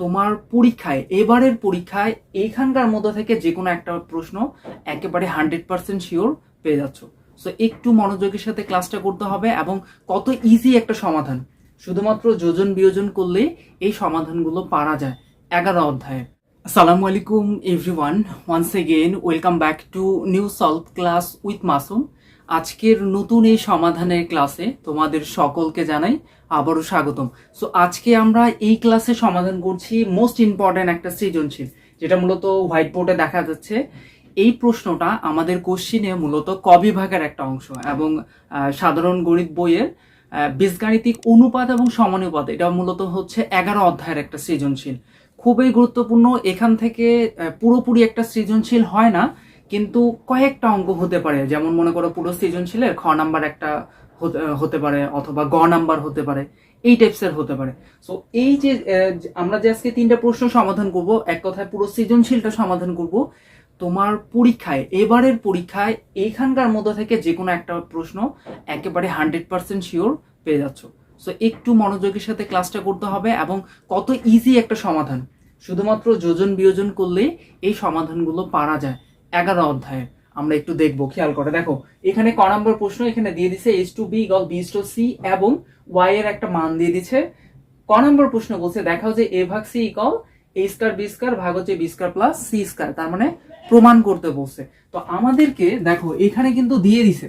তোমার পরীক্ষায়, এবারের পরীক্ষায় এইখানকার মধ্যে থেকে যে কোনো একটা প্রশ্ন একেবারে হান্ড্রেড পার্সেন্ট শিওর পেয়ে যাচ্ছ। সো একটু মনোযোগের সাথে ক্লাসটা করতে হবে এবং কত ইজি একটা সমাধান। শুধুমাত্র যোজন বিয়োজন করলে এই সমাধানগুলো পারা যায়। এগারো অধ্যায়ে। আসসালামু আলাইকুম everyone once again welcome back to new solve class with Masum আজকের নতুন এই সমাধানের ক্লাসে তোমাদের সকলকে জানাই আবারও স্বাগতম। সো আজকে আমরা এই ক্লাসে সমাধান করছি মোস্ট ইম্পর্ট্যান্ট একটা সৃজনশীল, যেটা মূলত হোয়াইট বোর্ডে দেখা যাচ্ছে। এই প্রশ্নটা আমাদের কোশ্চিনে মূলত ক বিভাগের একটা অংশ এবং সাধারণ গণিত বইয়ের বীজগাণিতিক অনুপাত এবং সমানুপাত, এটা মূলত হচ্ছে এগারো অধ্যায়ের একটা সৃজনশীল। খুবই গুরুত্বপূর্ণ, এখান থেকে পুরোপুরি একটা সৃজনশীল হয় না। কিন্তু কয়েকটা অঙ্ক হতে পারে। যেমন মনে করো পুরো সৃজনশীলের খ নাম্বার একটা হতে- পারে অথবা গ নাম্বার হতে পারে। এই টাইপসের হতে পারে। সো এই যে যে, আমরা যে আজকে তিনটা প্রশ্ন সমাধান করব, এক কথায় পুরো সৃজনশীলটা সমাধান করব। তোমার পরীক্ষায়, এবারের পরীক্ষায় এইখানকার মধ্যে থেকে যে কোনো একটা প্রশ্ন একেবারে হান্ড্রেড পার্সেন্ট শিওর পেয়ে যাচ্ছ। সো একটু মনোযোগের সাথে ক্লাসটা করতে হবে এবং কত ইজি একটা সমাধান। শুধুমাত্র যোজন বিয়োজন করলে এই সমাধানগুলো পারা যায়। এগারো অধ্যায়ে। আমরা একটু দেখব, খেয়াল করে। দেখো, এখানে ক নম্বর প্রশ্ন এখানে দিয়ে দিছে H to B equal B to C এবং ওয়াই এর একটা মান দিয়ে দিচ্ছে ক নম্বর প্রশ্ন বলছে, দেখাও যে এ ভাগ C equal A square B square ভাগ হচ্ছে B square plus C square তার মানে প্রমাণ করতে বলছে। তো আমাদেরকে, দেখো, এখানে কিন্তু দিয়ে দিছে।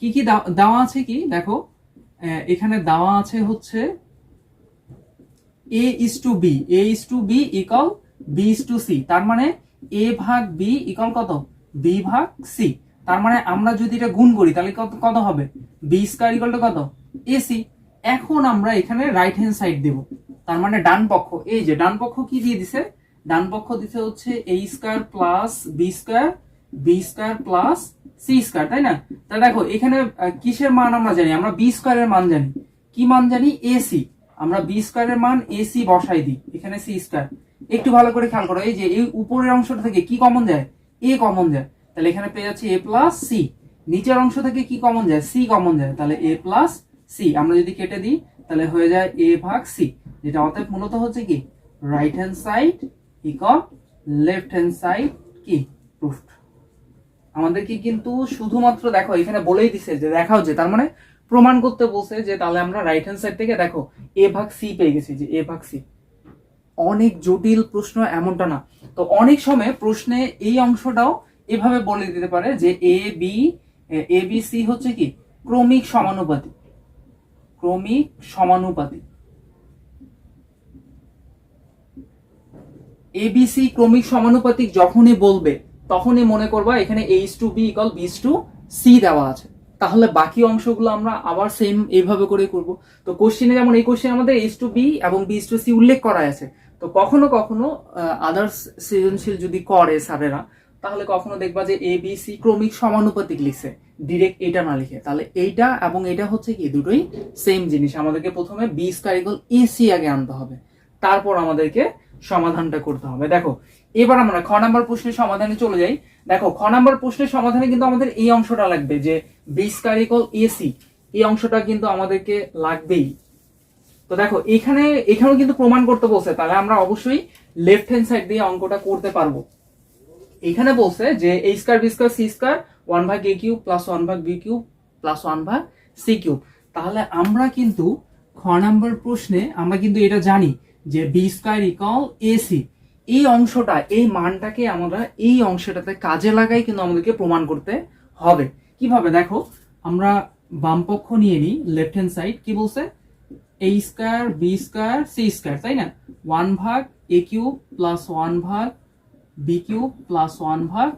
কি কি দেওয়া- আছে কি? দেখো এখানে দেওয়া আছে হচ্ছে A is to B A is to B equal B to C তার মানে এ ভাগ বি ইকল কত? বি ভাগ সি। তার মানে আমরা যদি এটা গুণ করি, তাহলে কত কত হবে? বি স্কয়ার ইকল টু কত? এসি এখন আমরা এখানে রাইট হ্যান্ড সাইড দেব। তার মানে ডান পক্ষ। এই যে ডান পক্ষ কি দিয়ে দিছে? ডান পক্ষ দিছে হচ্ছে A square plus B square B square plus C square তাই না? তা দেখো, এখানে কিসের মান আমরা জানি? আমরা বি স্কয়ারের মান জানি। কি মান জানি? এসি আমরা বি স্কোয়ারের মান এসি বসাই দিই, এখানে সি স্কোয়ার একটু ভালো করে খেয়াল করো, এই যে এই উপরের অংশটা থেকে কি কমন যায়? এ কমন যায়। তাহলে এখানে পেয়ে যাচ্ছি এ প্লাস সি নিচের অংশ থেকে কি কমন যায়? সি কমন যায়। তাহলে এ প্লাস সি আমরা যদি কেটে দিই, তাহলে হয়ে যায় এ ভাগ সি যেটা অতএব মূলত হচ্ছে কি? Right hand side equal left hand side কি? প্রুফড আমাদেরকে কিন্তু শুধুমাত্র দেখো, এখানে বলেই দিছে যে দেখাও যে, তার মানে প্রমাণ করতে বলছে যে তাহলে আমরা রাইট হ্যান্ড সাইড থেকে দেখো, এ ভাগ সি পেয়ে গেছি, যে এ ভাগ সি অনেক জটিল প্রশ্ন এমনটা না। তো অনেক সময় প্রশ্নে এই অংশটাও এভাবে বলে দিতে পারে যে A B A B C হচ্ছে কি? ক্রমিক সমানুপাতি ক্রমিক সমানুপাতি এবিসি ক্রমিক সমানুপাতিক যখনই বলবে তখনই মনে করবা এখানে H to B equal B is to C দেওয়া আছে। তাহলে বাকি অংশগুলো আমরা আবার সেম এইভাবে করে করব। তো কোশ্চেনে যেমন এই কোশ্চেন আমাদের এইচ টু বি এবং বিস টু সি উল্লেখ করা আছে। তো কখনো কখনো আদার্স সৃজনশীল যদি করে স্যারেরা, তাহলে কখনো দেখবা যে এ বি সি ক্রমিক সমানুপাতিক লিখছে। ডিরেক্ট এটা না লিখে। তাহলে এইটা এবং এটা হচ্ছে কি? দুটোই সেম জিনিস। আমাদেরকে প্রথমে বি স্কয়ার ইকুয়াল এসি আগে আনতে হবে। তারপর আমাদেরকে সমাধানটা করতে হবে। দেখো, এবার আমরা খ নাম্বার প্রশ্নের সমাধানে চলে যাই। দেখো, খ নাম্বার প্রশ্নের সমাধানে কিন্তু আমাদের এই অংশটা লাগবে যে বি স্কয়ার ইকুয়াল এসি এই অংশটা কিন্তু আমাদেরকে লাগবেই। তো দেখো, এখানে, এখানেও কিন্তু প্রমাণ করতে বলছে, তাহলে আমরা অবশ্যই লেফট হ্যান্ড সাইড দিয়ে অঙ্কটা করতে পারব। এখানে বলছে যে এই square B square C square one ভাগ এ কিউব প্লাস ওয়ান ভাগ বি কিউব প্লাস ওয়ান ভাগ সি কিউব তাহলে আমরা কিন্তু খ নাম্বার প্রশ্নে, আমরা কিন্তু এটা জানি যে বি স্কয়ার ইকাল এসি এই অংশটা, এই মানটাকে আমরা এই অংশটাতে কাজে লাগাই কিন্তু আমাদেরকে প্রমাণ করতে হবে। কীভাবে? দেখো, আমরা বামপক্ষ নিয়ে নিই লেফট হ্যান্ড সাইড কি বলছে? A square B square C square তাই না? ওয়ান ভাগ এ কিউব প্লাস ওয়ান ভাগ বি কিউব প্লাস ওয়ান ভাগ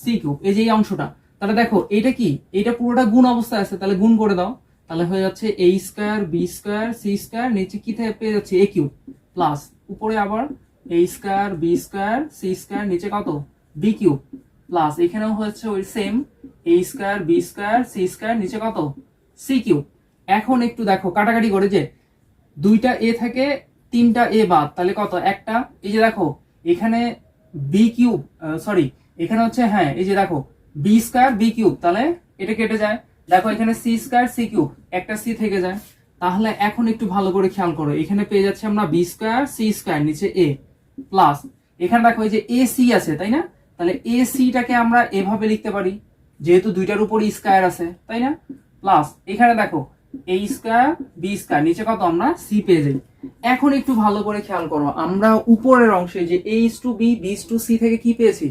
সি কিউব এই যে এই অংশটা। তাহলে দেখো এটা কি? এটা পুরোটা গুণ অবস্থায় আছে, তাহলে গুণ করে দাও। তাহলে হয়ে যাচ্ছে A square B square C square নিচে কি থেকে পেয়ে যাচ্ছে? এ কিউব প্লাস উপরে আবার A square B square C square নিচে কত? বি কিউব প্লাস এখানেও হচ্ছে ওই same A square B square C square নিচে কত? সি কিউব এখন একটু দেখো, কাটাকাটি করে যে দুইটা এ থেকে তিনটা এ বাদ, তাহলে কত? একটা। এই যে দেখো, এখানে বি কিউব সরি এখানে হচ্ছে হ্যাঁ এই যে দেখো বি স্কোয়ার বি কিউব তাহলে এটা কেটে যায়। দেখো, এখানে সি স্কোয়ার সি কিউব একটা সি থেকে যায়। তাহলে এখন একটু ভালো করে খেয়াল করো, এখানে পেয়ে যাচ্ছে আমরা বি স্কোয়ার সি স্কোয়ার নিচে এ প্লাস এখানে দেখো, এই যে এ সি আছে, তাই না? তাহলে এ সিটাকে আমরা এভাবে লিখতে পারি, যেহেতু দুইটার উপর স্কোয়ার আছে, তাই না? প্লাস এখানে দেখো এ স্কোয়ার বি স্কোয়ার নিচে কত আমরা সি পেয়ে যাই। এখন একটু ভালো করে খেয়াল করো, আমরা উপরের অংশে যে A is to B B to C থেকে কি পেয়েছি?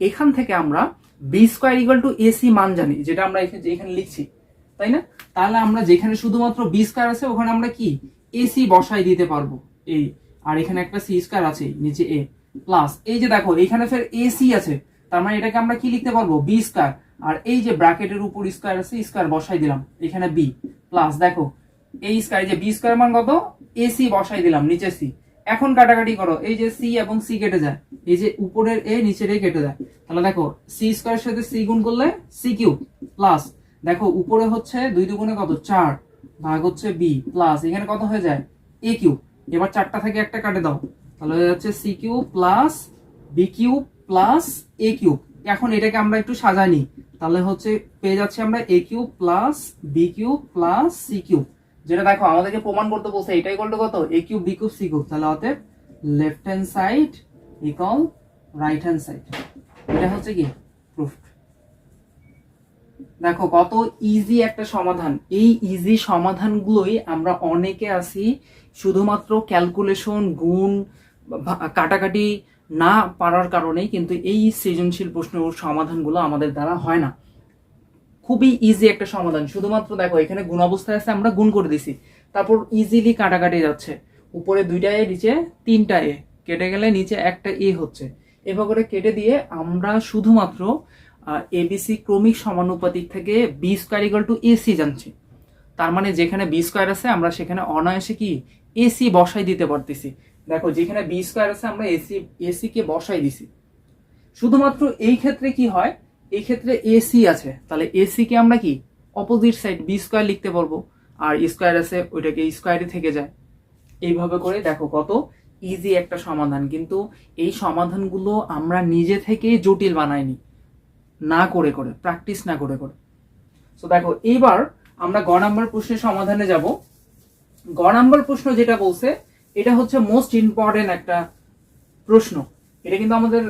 এখান থেকে আমরা B square equal to AC মান জানি, যেটা আমরা এখানে এখানে লিখছি, তাই না? তাহলে আমরা যেখানে শুধুমাত্র বি স্কোয়ার আছে, ওখানে আমরা কি? এসি বসাই দিতে পারব এই আর এখানে একটা সি স্কোয়ার আছে, নিচে এ প্লাস এই যে দেখো, এখানে ফের এসি আছে, তার মানে এটাকে আমরা কি লিখতে পারব? বি স্কোয়ার আর এই যে ব্র্যাকেটের উপর স্কোয়ার আছে স্কোয়ার বসাই দিলাম, এখানে বি প্লাস দেখো, এই স্কোয়ার যে বি স্কোয়ার মান কত? এসি বসাই দিলাম, নিচে সি এখন কাটাকাটি করো, এই যে সি এবং সি কেটে যায়, এই যে উপরের এ নিচের এ কেটে যায়, তাহলে দেখো সি স্কোয়ার সাথে সি গুণ করলে সি কিউ প্লাস দেখো উপরে হচ্ছে দুই দুগুণে কত? চার, ভাগ হচ্ছে বি প্লাস এখানে কত হয়ে যায়? এ কিউ এবার চারটা থেকে একটা কাটে দাও, তাহলে হয়ে যাচ্ছে C cube plus B cube plus A cube এখন এটাকে আমরা একটু সাজাই নিই তাহলে হচ্ছে পেয়ে যাচ্ছে আমরা A cube plus B cube plus C cube যেটা দেখো, আমাদেরকে প্রমাণ করতে বলছে এটাই করলে কত? A cube B cube C cube তাহলে অতএব left hand side equal right hand side এটা হচ্ছে কি? প্রুফ দেখো, কত ইজি একটা সমাধান। এই ইজি সমাধানগুলোই আমরা অনেকে আছি, শুধুমাত্র ক্যালকুলেশন গুণ কাটাকাটি না পারার কারণেই কিন্তু এই সৃজনশীল প্রশ্নের সমাধানগুলো আমাদের দ্বারা হয় না। খুবই ইজি একটা সমাধান। শুধুমাত্র দেখো, এখানে গুণ অবস্থায় আছে, আমরা গুণ করে দিছি। তারপর ইজিলি কাটাকাটি যাচ্ছে। উপরে দুইটা এ, নিচে তিনটা এ। কেটে গেলে নিচে একটা এ হচ্ছে। এভাবে করে কেটে দিয়ে আমরা শুধুমাত্র এবিসি ক্রমিক সমানুপাতিক থেকে B square equal to AC জানছি। তার মানে যেখানে বি স্কোয়ার আছে, আমরা সেখানে অনায়াসে কি? এসি বসাই দিতে পারতেছি। দেখো, যেখানে বি স্কোয়ার আছে, আমরা এসি এসি কে বসাই দিছি। শুধুমাত্র এই ক্ষেত্রে কি হয়? এই ক্ষেত্রে এসি আছে। তাহলে এসি কে আমরা কি? অপোজিট সাইড বি স্কোয়ার লিখতে পারব আর স্কোয়ার আছে, ওইটাকে স্কোয়ারই থেকে যায়। এইভাবে করে দেখো কত ইজি একটা সমাধান। কিন্তু এই সমাধানগুলো আমরা নিজে থেকে জটিল বানাইনি। না করে করে প্র্যাকটিস না করে করে। তো দেখো এইবার আমরা গ নাম্বার প্রশ্নের সমাধানে যাব। গ নাম্বার প্রশ্ন যেটা বলছে, এটা হচ্ছে মোস্ট ইম্পর্টেন্ট একটা প্রশ্ন। এটা কিন্তু আমাদের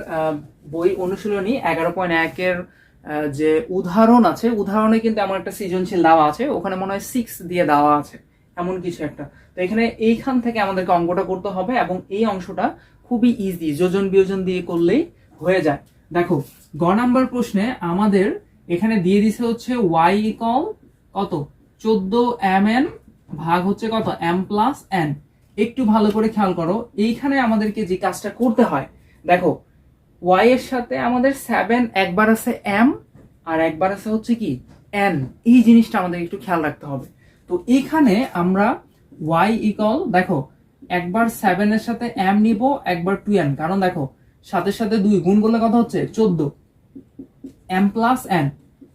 বই অনুশীলনী এগারো পয়েন্ট একের যে উদাহরণ আছে, উদাহরণে কিন্তু এমন একটা সৃজনশীল দেওয়া আছে, ওখানে মনে হয় সিক্স দিয়ে দেওয়া আছে, এমন কিছু একটা। তো এখানে এইখান থেকে আমাদেরকে অঙ্কটা করতে হবে এবং এই অংশটা খুবই ইজি যোজন বিয়োজন দিয়ে করলেই হয়ে যায়। দেখো, গ নাম্বার প্রশ্নে আমাদের এখানে দিয়ে দিছে হচ্ছে ওয়াই কম কত? চোদ্দ এম এন ভাগ হচ্ছে কত? এম প্লাস এন একটু ভালো করে খেয়াল করো, এইখানে আমাদেরকে যে কাজটা করতে হয় দেখো ওয়াই এর সাথে আমাদের সেভেন একবার আছে এম আর একবার আছে হচ্ছে কি এন এই জিনিসটা আমাদের একটু খেয়াল রাখতে হবে। তো এখানে আমরা ওয়াই ইকল দেখো, একবার সেভেন এর সাথে এম নিব, একবার টু এন কারণ দেখো, সাথে সাথে দুই গুণ করলে কথা হচ্ছে? চোদ্দ। এম প্লাস এন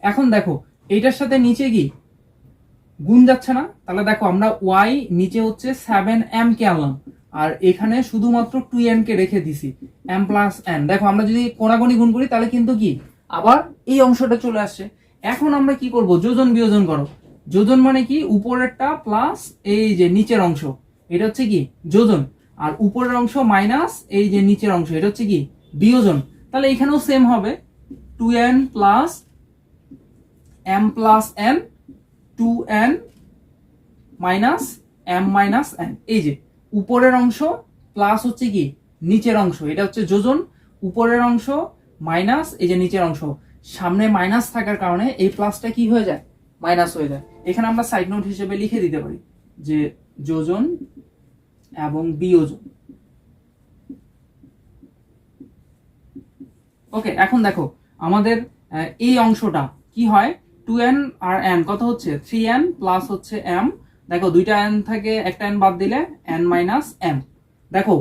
এখন দেখো, এইটার সাথে নিচে কি? গুণ যাচ্ছে না? তাহলে দেখো, আমরা ওয়াই নিচে হচ্ছে সেভেন এম কে আনলাম। আর এখানে শুধুমাত্র টু এন কে রেখে দিছি। এম প্লাস এন দেখো, আমরা যদি কোনাগুনি গুণ করি, তাহলে কিন্তু কি? আবার এই অংশটা চলে আসছে। এখন আমরা কি করব? যোজন বিয়োজন করো। যোজন মানে কি? উপরেরটা প্লাস এই যে নিচের অংশ। এটা হচ্ছে কি? যোজন। আর উপরের অংশ মাইনাস এই যে নিচের অংশ। এটা হচ্ছে কি? বিয়োজন। তাহলে এখানেও সেম হবে। Two N plus M plus N two N minus M minus N এই যে উপরের অংশ প্লাস হচ্ছে কি? নিচের অংশ। এটা হচ্ছে যোজন। উপরের অংশ মাইনাস এই যে নিচের অংশ। সামনে মাইনাস থাকার কারণে এই প্লাসটা কি হয়ে যায়? মাইনাস হয়ে যায়। এখানে আমরা সাইড নোট হিসেবে লিখে দিতে পারি যে যোজন এবং বিয়োজন। ওকে এখন দেখো, আমাদের এই অংশটা কি হয়? টু এন আর এন কত হচ্ছে? থ্রি এন প্লাস হচ্ছে এম দেখো, দুইটা এন থাকে, একটা এন বাদ দিলে এন মাইনাস এম দেখো,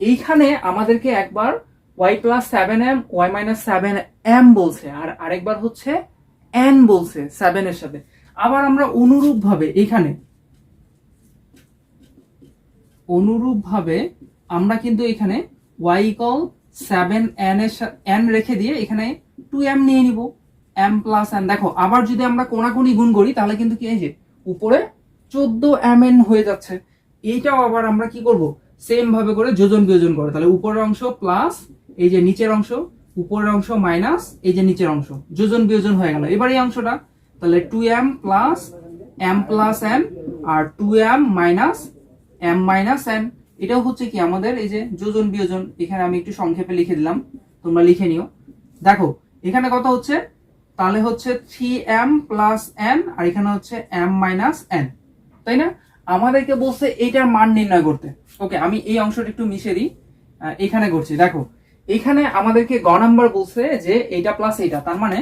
এইখানে আমাদেরকে একবার Y plus seven M Y minus seven M বলছে, আর আরেকবার হচ্ছে এন বলছে সেভেন এর সাথে। আবার আমরা অনুরূপ ভাবে এখানে অনুরূপ ভাবে আমরা কিন্তু এখানে ওয়াই ইকল সেভেন এন এর এন রেখে দিয়ে এখানে টু এম নিয়ে নিব। এম প্লাস এন দেখো, আবার যদি আমরা কোনাকুনি গুণ করি, তাহলে কিন্তু কি যে উপরে চোদ্দ এম এন হয়ে যাচ্ছে। এইটাও আবার আমরা কি করব? সেম ভাবে করে যোজন বিয়োজন করে। তাহলে উপরের অংশ প্লাস এই যে নিচের অংশ, উপরের অংশ মাইনাস এই যে নিচের অংশ। যোজন বিয়োজন হয়ে গেল। এবার এই অংশটা, তাহলে two M plus M plus N আর two M minus M minus N এটাও হচ্ছে কি আমাদের এই যে যোজন বিয়োজন। এখানে আমি একটু সংক্ষেপে লিখে দিলাম। তোমরা লিখে নিও। দেখো, এখানে কত হচ্ছে? তাহলে হচ্ছে থ্রি এম প্লাস এন আর এখানে হচ্ছে এম মাইনাস এন তাই না? আমাদেরকে বলছে এইটার মান নির্ণয় করতে। ওকে আমি এই অংশটা একটু মিশে দিই। এখানে করছি। দেখো, এখানে আমাদেরকে গ নাম্বার বলছে যে এইটা প্লাস এইটা তার মানে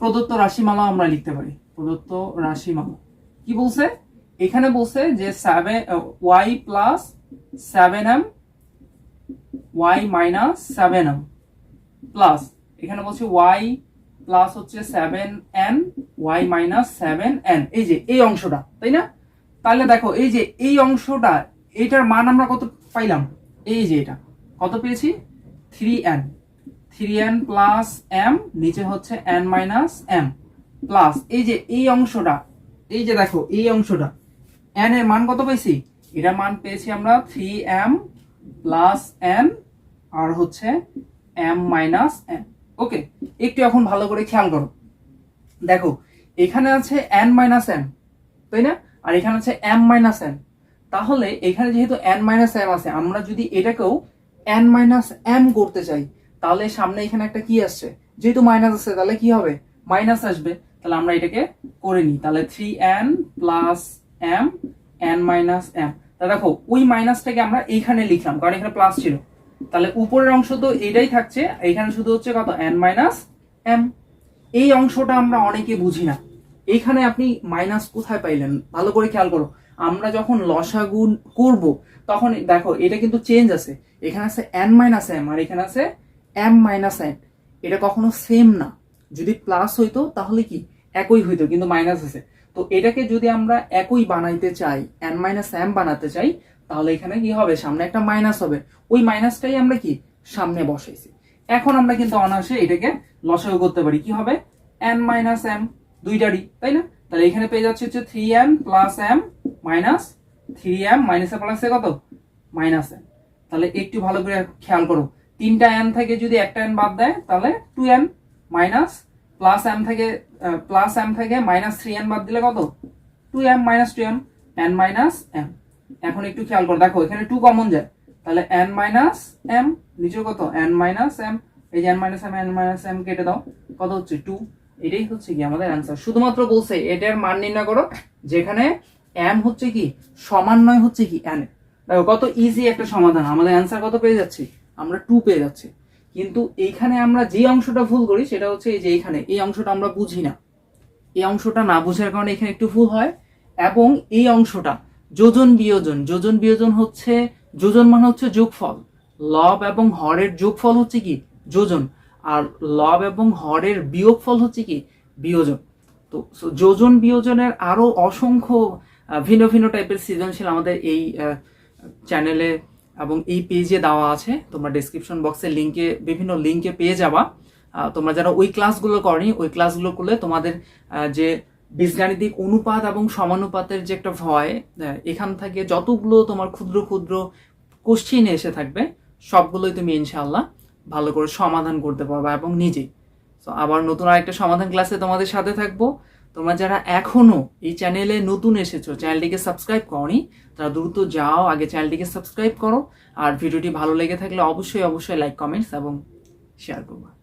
প্রদত্ত রাশিমালা আমরা লিখতে পারি। প্রদত্ত রাশিমালা। কি বলছে? এখানে বলছে যে seven Y plus seven M Y minus seven M plus এখানে বলছে ওয়াই প্লাস হচ্ছে seven N Y minus seven N এই যে, এই অংশটা, তাই না? তাহলে দেখো, এই যে এই অংশটা, এটার মান আমরা কত পাইলাম? এই যে এটা। কত পেয়েছি? Three N three N plus M নিচে হচ্ছে এন মাইনাস এম প্লাস এই যে এই অংশটা, এই যে দেখো, এই অংশটা এন এর মান কত পেয়েছি? এটার মান পেয়েছি আমরা থ্রি এম প্লাস এন আর হচ্ছে এম মাইনাস এন ওকে একটু এখন ভালো করে খেয়াল করো। দেখো, এখানে আছে এন মাইনাস এম তাই না? আর এখানে আছে এম মাইনাস এন তাহলে এখানে যেহেতু এন মাইনাস এম আছে, আমরা যদি এটাকেও এন মাইনাস এম করতে চাই, তাহলে সামনে এখানে একটা কি আসছে? যেহেতু মাইনাস আছে, তাহলে কি হবে? মাইনাস আসবে। তাহলে আমরা এটাকে করে নিই। তাহলে three N plus M N minus M তা দেখো, ওই মাইনাসটাকে আমরা এইখানে লিখলাম, কারণ এখানে প্লাস ছিল। তাহলে উপরের অংশ তো এটাই থাকছে, এখানে শুধু হচ্ছে কত? এন মাইনাস এম এই অংশটা আমরা অনেকে বুঝি না। এখানে আপনি মাইনাস কোথায় পাইলেন? ভালো করে খেয়াল করো। আমরা যখন লসাগুন করব, তখন দেখো, এটা কিন্তু চেঞ্জ আছে। এখানে আছে এন মাইনাস এম আর এখানে আছে এম মাইনাস এন এটা কখনো সেম না। যদি প্লাস হইতো, তাহলে কি? একই হইতো, কিন্তু মাইনাস আছে। তো এটাকে যদি আমরা একই বানাইতে চাই এন মাইনাস এম বানাতে চাই, তাহলে এখানে কি হবে? সামনে একটা মাইনাস হবে। ওই মাইনাসটাই আমরা কি? সামনে বসাইছি। এখন আমরা কিন্তু অনায়াসে এটাকে লসাগু করতে পারি। কি হবে? এন মাইনাস এম দুইটারই তাই না? তাহলে এখানে পেয়ে যাচ্ছে হচ্ছে three M plus M minus three M minus মাইনাসে প্লাসে কত? মাইনাস এম তাহলে একটু ভালো করে খেয়াল করো। তিনটা এন থেকে যদি একটা এন বাদ দেয়, তাহলে two N minus plus M থেকে প্লাস এম থেকে মাইনাস থ্রি এন বাদ দিলে কত? Two M minus two M N minus M এখন একটু খেয়াল করো। দেখো, এখানে টু কমন যায়। তাহলে এন মাইনাস এম নিচে কত? এন মাইনাস এম এই যে N minus M N minus M কেটে দাও। কত হচ্ছে? টু এটাই হচ্ছে কি আমাদের অ্যান্সার শুধুমাত্র বলছে এটার মান নির্ণয় করো, যেখানে এম হচ্ছে কি সমান্বয় হচ্ছে কি এন দেখো, কত ইজি একটা সমাধান। আমাদের অ্যান্সার কত পেয়ে যাচ্ছি? আমরা টু পেয়ে যাচ্ছি। কিন্তু এইখানে আমরা যে অংশটা ভুল করি, সেটা হচ্ছে এই যে এইখানে। এই অংশটা আমরা বুঝি না। এই অংশটা না বোঝার কারণে এখানে একটু ভুল হয়। এবং এই অংশটা, যোজন বিয়োজন। যোজন বিয়োজন হচ্ছে, যোজন মানে হচ্ছে যোগফল। লব এবং হরের যোগফল হচ্ছে কি, যোজন। আর লব এবং হরের বিয়োগফল হচ্ছে কি? বিয়োজন। তো যোজন বিয়োজনের আরও অসংখ্য ভিন্ন ভিন্ন টাইপের সৃজনশীল আমাদের এই চ্যানেলে এবং এই পেজে দেওয়া আছে। তোমরা ডেসক্রিপশন বক্সের লিঙ্কে বিভিন্ন লিঙ্কে পেয়ে যাবা। তোমরা যারা ওই ক্লাসগুলো করনি, ওই ক্লাসগুলো করলে তোমাদের যে বীজগাণিতিক অনুপাত এবং সমানুপাতের যে একটা ভয় এখান থেকে যতগুলো তোমার ক্ষুদ্র ক্ষুদ্র কোশ্চিন এসে থাকবে, সবগুলোই তুমি ইনশাআল্লাহ ভালো করে সমাধান করতে পারবা এবং নিজেই। তো আবার নতুন আরেকটা সমাধান ক্লাসে তোমাদের সাথে থাকব। তোমরা যারা এখনও এই চ্যানেলে নতুন এসেছ চ্যানেলটিকে সাবস্ক্রাইব করনি, তারা দ্রুত যাও, আগে চ্যানেলটিকে সাবস্ক্রাইব করো। আর ভিডিওটি ভালো লেগে থাকলে অবশ্যই অবশ্যই লাইক কমেন্টস এবং শেয়ার করবা।